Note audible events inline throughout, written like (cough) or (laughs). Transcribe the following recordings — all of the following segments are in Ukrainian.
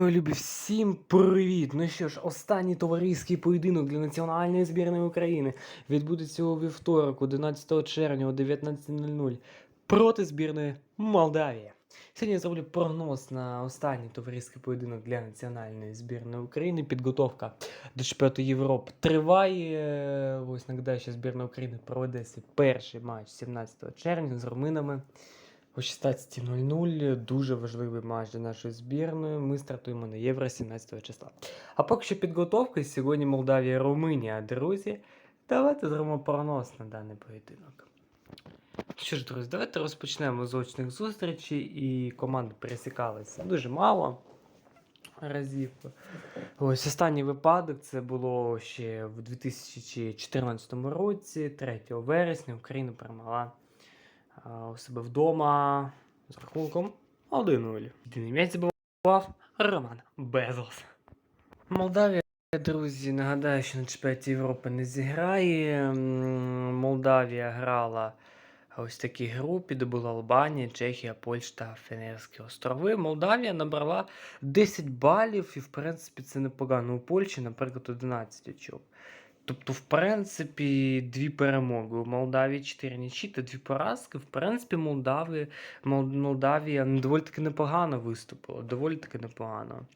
Любі, всім привіт! Ну що ж, останній товариський поєдинок для національної збірної України відбудеться у вівторок, 11 червня о 19.00 проти збірної Молдавії. Сьогодні я зроблю прогноз на останній товариський поєдинок для національної збірної України. Підготовка до чемпіонату Європи триває. Ось нагадаю, що збірна України проведе свій перший матч 17 червня з руминами. О 16.00 дуже важливий матч для нашої збірної. Ми стартуємо на Євро 17 числа. А поки що підготовка сьогодні Молдавія, Румунія, друзі. Давайте зробимо прогноз на даний поєдинок. Що ж, друзі, давайте розпочнемо з очних зустрічей і команди пересікалися дуже мало разів. Ось останній випадок це було ще в 2014 році, 3 вересня, Україна перемогла у себе вдома з рахунком 1-0. Єдиний забував Роман Безос. Молдавія, друзі, нагадаю, що на чемпіонаті Європи не зіграє. Молдавія грала ось в такій групі, де була Албанія, Чехія, Польща та Фенерські острови. Молдавія набрала 10 балів, і в принципі це непогано. У Польщі, наприклад, 11 очок. Тобто, в принципі, дві перемоги. У Молдавії 4 нічі та дві поразки. В принципі, Молдаві, Молдавія доволі таки непогано виступила. Доволі таки непогано.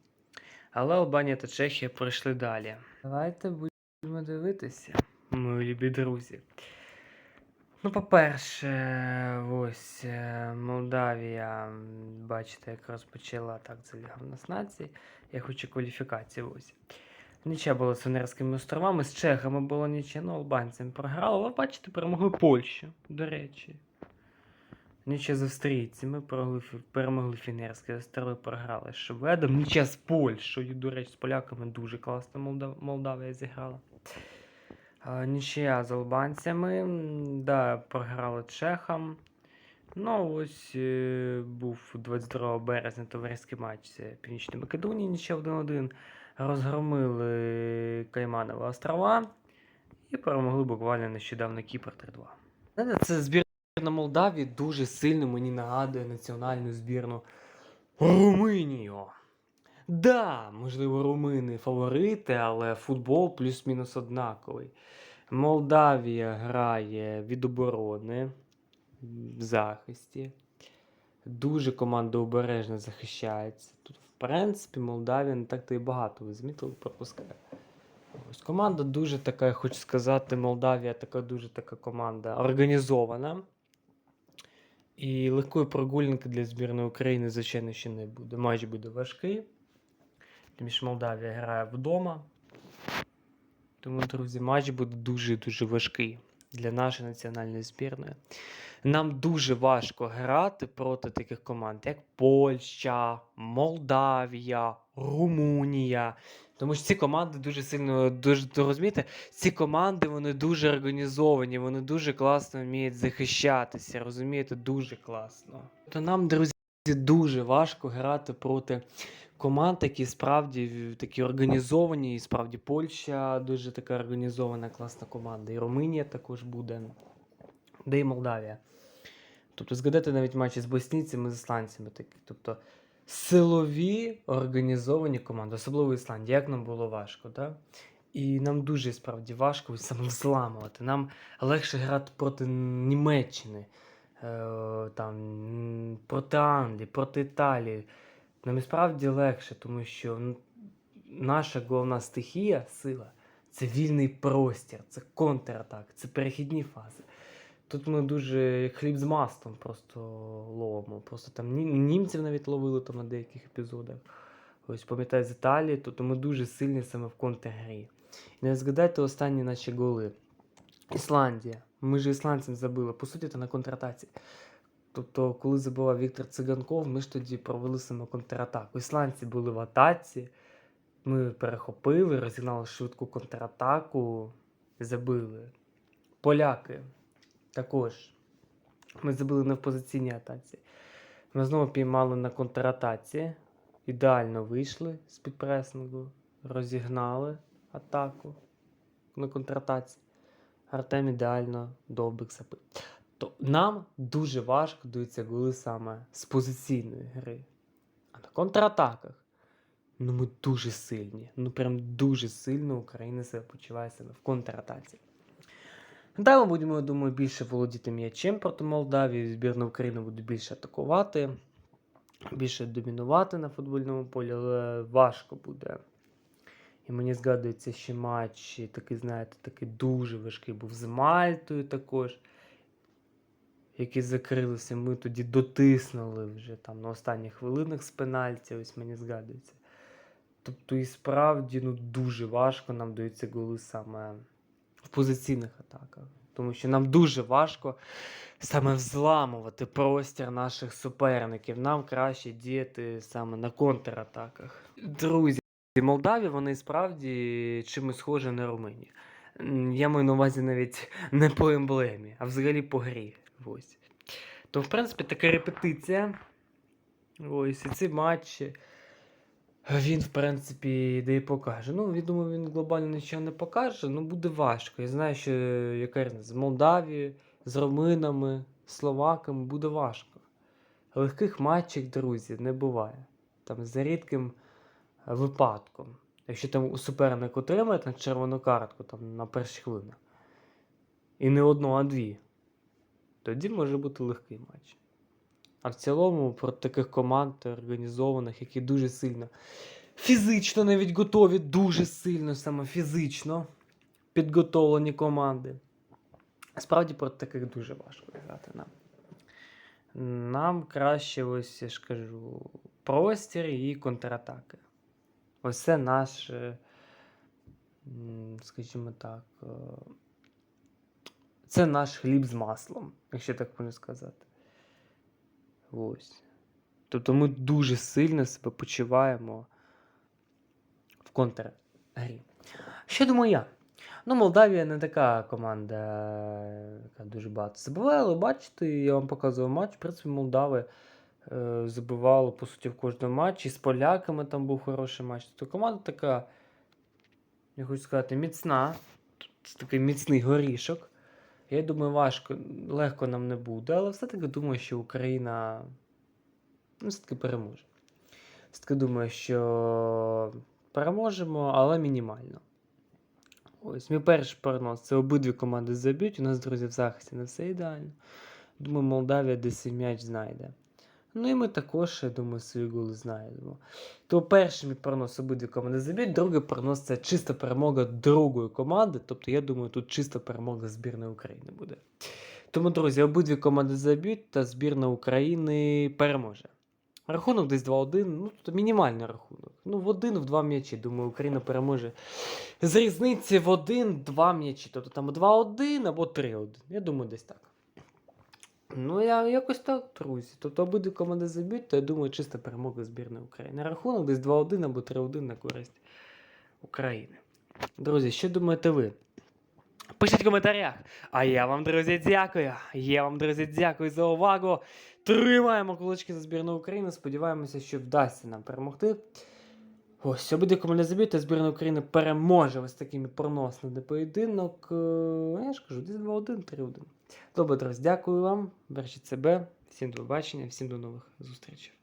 Але Албанія та Чехія пройшли далі. Давайте будемо дивитися, мої любі друзі. Ну, по-перше, ось е, Молдавія, бачите, як розпочала так за Лігу нас націй. Я хочу кваліфікації ось. Нічия була з Фенерськими островами, з чехами було нічия, ну, албанцям програли, але бачите, перемогли Польщу, до речі. Нічия з австрійцями перемогли, Фінерські острови, програли з Шведом. Нічия з Польщею, до речі, з поляками дуже класно Молдав... Молдавія зіграла. Нічия з албанцями, да, програли чехам. Ну, ось е, був 22 березня товариський матч це Північної Македонії, нічия 1-1 розгромили Кайманові острова і перемогли буквально нещодавно Кіпр 3-2. Знаєте, Це збірна Молдавії дуже сильно мені нагадує національну збірну Румунію. Да, можливо, румини фаворити, але футбол плюс-мінус однаковий. Молдавія грає від оборони в захисті. Дуже команда обережно захищається. Тут, принципі, Молдавія не так то і багато, ви змітили, пропускає. Ось команда дуже така, я хочу сказати, Молдавія така дуже така команда організована. І легкої прогулянки для збірної України, звичайно, ще не буде. Матч буде важкий. Тому що Молдавія грає вдома. Тому, друзі, матч буде дуже-дуже важкий для нашої національної збірної. Нам дуже важко грати проти таких команд, як Польща, Молдавія, Румунія. Тому що ці команди дуже сильно, дуже розумієте, ці команди вони дуже організовані, вони дуже класно вміють захищатися. Розумієте, дуже класно. То нам, друзі, дуже важко грати проти команд, які справді такі організовані, і справді Польща дуже така організована, класна команда. І Румунія також буде, де і Молдавія. Тобто, згадайте навіть матчі з боснійцями, з ісландцями такі. Тобто силові організовані команди, особливо Ісландія, як нам було важко, так? І нам дуже справді важко (laughs) взламувати. Нам легше грати проти Німеччини, е, там, проти Англії, проти Італії. Нам і справді легше, тому що ну, наша головна стихія, сила це вільний простір, це контратак, це перехідні фази. Тут ми дуже хліб з маслом просто ловимо. Просто там німців навіть ловили там на деяких епізодах. Ось пам'ятаю з Італії, тобто ми дуже сильні саме в контргрі. І не згадайте останні наші голи. Ісландія. Ми ж ісландцям забили, по суті, це на контратаці. Тобто, коли забивав Віктор Циганков, ми ж тоді провели саме контратаку. Ісландці були в атаці, ми перехопили, розігнали швидку контратаку, забили. Поляки також. Ми забили не в позиційній атаці. Ми знову піймали на контратаці. Ідеально вийшли з підпресингу, розігнали атаку на контратаці. Артем ідеально довбик забив. То нам дуже важко даються голи саме з позиційної гри. А на контратаках Ну, ми дуже сильні. Ну, прям дуже сильно Україна себе почуває себе в контратаці. Далі будемо, я думаю, більше володіти м'ячем проти Молдавії. Збірна України буде більше атакувати, більше домінувати на футбольному полі, але важко буде. І мені згадується ще матч, такий, знаєте, такий дуже важкий був з Мальтою також, який закрилися. Ми тоді дотиснули вже там на останніх хвилинах з пенальті, ось мені згадується. Тобто, і справді ну, дуже важко нам даються голи саме в позиційних атаках. Тому що нам дуже важко саме взламувати простір наших суперників. Нам краще діяти саме на контратаках. Друзі, Молдаві вони справді чимось схожі на Румунію. Я маю на увазі навіть не по емблемі, а взагалі по грі. Ось. То, в принципі, така репетиція. Ось, і ці матчі. Він, в принципі, де і покаже. Ну, я думаю, він глобально нічого не покаже, ну буде важко. Я знаю, що яка з Молдавії, з руминами, словаками буде важко. Легких матчів, друзі, не буває. Там за рідким випадком. Якщо там у суперник отримає там, червону картку там, на перші хвилини. І не одну, а дві. Тоді може бути легкий матч. А в цілому проти таких команд організованих, які дуже сильно фізично навіть готові, дуже сильно саме фізично підготовлені команди. Справді проти таких дуже важко грати нам. Нам краще, ось я ж кажу, простір і контратаки. Ось це наш, скажімо так, е, це наш хліб з маслом, якщо так можна сказати. Ось. Тобто ми дуже сильно себе почуваємо в контргрі. Що думаю я? Ну, Молдавія не така команда, яка дуже багато забиває, але бачите, я вам показував матч. В принципі, Молдави е, забивали, по суті, в кожному матчі. З поляками там був хороший матч. Тобто команда така, я хочу сказати, міцна. Це такий міцний горішок. Я думаю, важко, легко нам не буде, але все-таки думаю, що Україна ну, все-таки переможе. Все-таки думаю, що переможемо, але мінімально. Ось, мій перший прогноз. Це обидві команди заб'ють. У нас, друзі, в захисті не все ідеально. Думаю, Молдавія десь м'яч знайде. Ну і ми також, я думаю, свої голи знайдемо. То перший мій прогноз обидві команди заб'ють, другий прогноз це чиста перемога другої команди. Тобто, я думаю, тут чиста перемога збірної України буде. Тому, друзі, обидві команди заб'ють, та збірна України переможе. Рахунок десь 2-1, ну тут мінімальний рахунок. Ну, в один, в два м'ячі. Думаю, Україна переможе з різниці в один-два м'ячі. Тобто там 2-1 або 3-1. Я думаю, десь так. Ну, я якось так, друзі. Тобто обидві команди заб'ють, то я думаю, чиста перемога збірної України. Рахунок десь 2-1 або 3-1 на користь України. Друзі, що думаєте ви? Пишіть в коментарях. А я вам, друзі, дякую. Я вам, друзі, дякую за увагу. Тримаємо кулачки за збірну України. Сподіваємося, що вдасться нам перемогти. Ось, все буде кому не та збірна України переможе ось такими проносними поєдинок. Е, Я ж кажу, десь 2-1, 3-1. Добре, друзі, дякую вам. Бережіть себе. Всім до побачення, всім до нових зустрічей.